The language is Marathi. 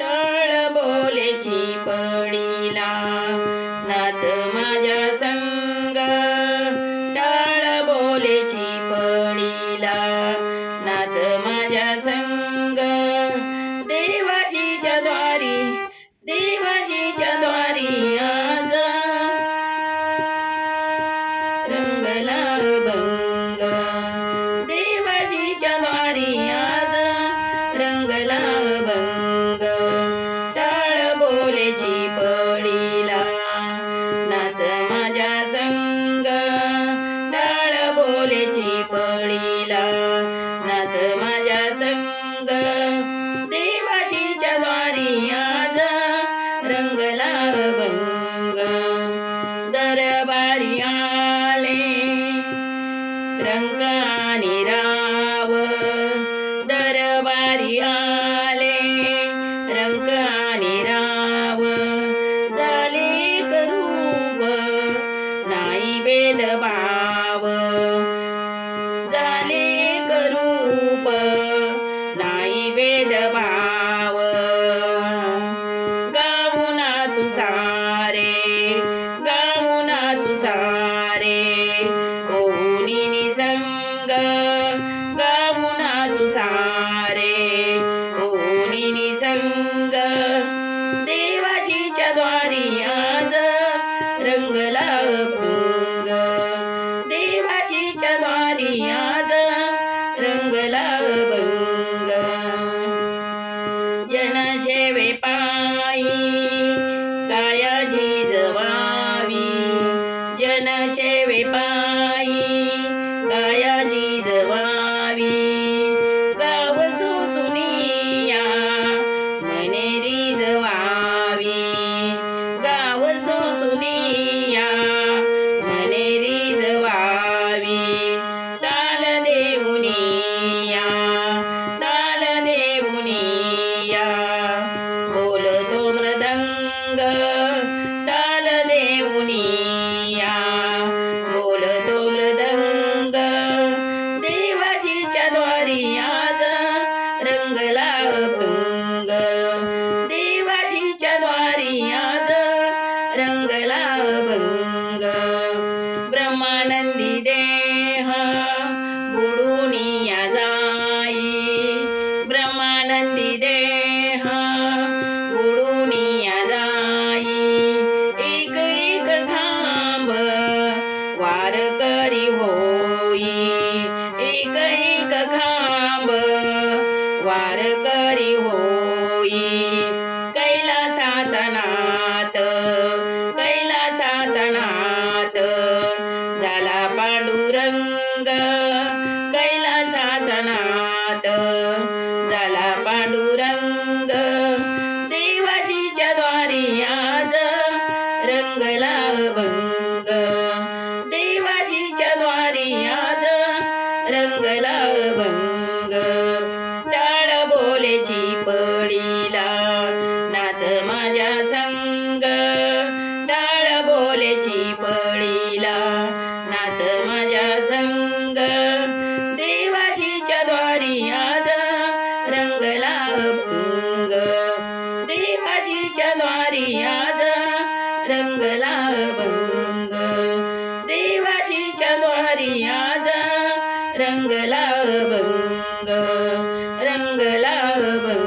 तळ बोलेची पडीला. नाच माझ्या संग. टाळ बोलेची पडीला. नाच माझ्या संग. देवाजीच्या द्वारी देवाजीच्या द्वारी आज रंगला भंग. देवाजीच्या द्वारी आज रंगला भंग. రంగాని రా देऊनिया ताल देऊनिया बोलतो मृदंग ताल देऊनिया बोलतो मृदंग देवाजीच्या द्वारी आज रंगला भंग। देवाजीच्या द्वारी आज रंगला भंग। झाला पांडुरंग. देवाजीच्या द्वारी आज रंगला भंग. देवाजीच्या द्वारी आज रंगला भंग. टाळ बोलेची पडीला नाच माझ्या संग. टाळ बोलेची पडी लागला भुंग देवाजीच्या द्वारी आज रंगला भुंग देवाजीच्या द्वारी आज रंगला भुंग रंगला भंग